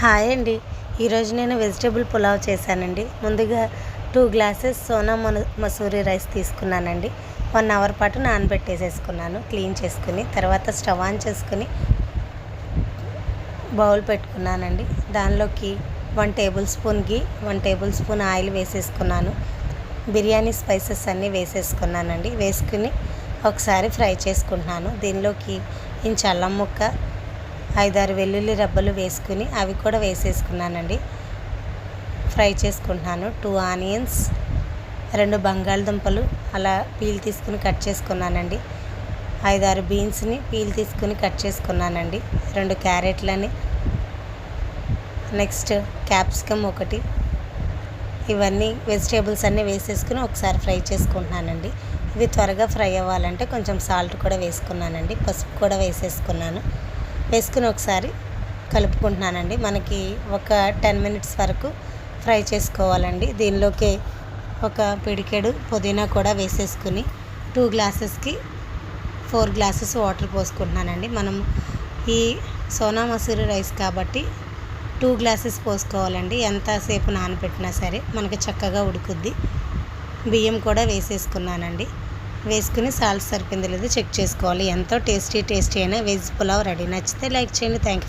Hi అండి. ఈరోజు నేను వెజిటేబుల్ పులావ్ చేశానండి. ముందుగా టూ గ్లాసెస్ సోనా మన మసూరి రైస్ తీసుకున్నానండి. వన్ అవర్ పాటు నానబెట్టేసేసుకున్నాను క్లీన్ చేసుకుని తర్వాత స్టవ్ ఆన్ చేసుకుని బౌల్ పెట్టుకున్నానండి. దానిలోకి one tablespoon ghee one tablespoon oil వేసేసుకున్నాను. బిర్యానీ స్పైసెస్ అన్నీ వేసేసుకున్నానండి. వేసుకుని ఒకసారి ఫ్రై చేసుకుంటున్నాను. దీనిలోకి ఇంచు అల్లం ముక్క ఐదారు వెల్లుల్లి రబ్బలు వేసుకుని అవి కూడా వేసేసుకున్నానండి. ఫ్రై చేసుకుంటున్నాను. టూ ఆనియన్స్ రెండు బంగాళదుంపలు అలా పీల్ తీసుకుని కట్ చేసుకున్నానండి. ఐదారు బీన్స్ని పీల్ తీసుకుని కట్ చేసుకున్నానండి. రెండు క్యారెట్లని నెక్స్ట్ క్యాప్సికమ్ ఒకటి ఇవన్నీ వెజిటేబుల్స్ అన్నీ వేసేసుకుని ఒకసారి ఫ్రై చేసుకుంటున్నానండి. ఇవి త్వరగా ఫ్రై అవ్వాలంటే కొంచెం సాల్ట్ కూడా వేసుకున్నానండి. పసుపు కూడా వేసేసుకున్నాను. వేసుకుని ఒకసారి కలుపుకుంటున్నానండి. మనకి ఒక టెన్ మినిట్స్ వరకు ఫ్రై చేసుకోవాలండి. దీనిలోకి ఒక పిడికెడు పుదీనా కూడా వేసేసుకుని టూ గ్లాసెస్కి ఫోర్ గ్లాసెస్ వాటర్ పోసుకుంటున్నానండి. మనం ఈ సోనా మసూరి రైస్ కాబట్టి టూ గ్లాసెస్ పోసుకోవాలండి. ఎంతసేపు నానబెట్టినా సరే మనకి చక్కగా ఉడుకుద్ది. బియ్యం కూడా వేసేసుకున్నానండి. వేసుకుని సాల్ట్ సరిపోయింది లేదో చెక్ చేసుకోవాలి. ఎంతో టేస్టీ టేస్టీ అయినా వెజ్ పులావ్ రెడీ. నచ్చితే లైక్ చేయండి. Thank you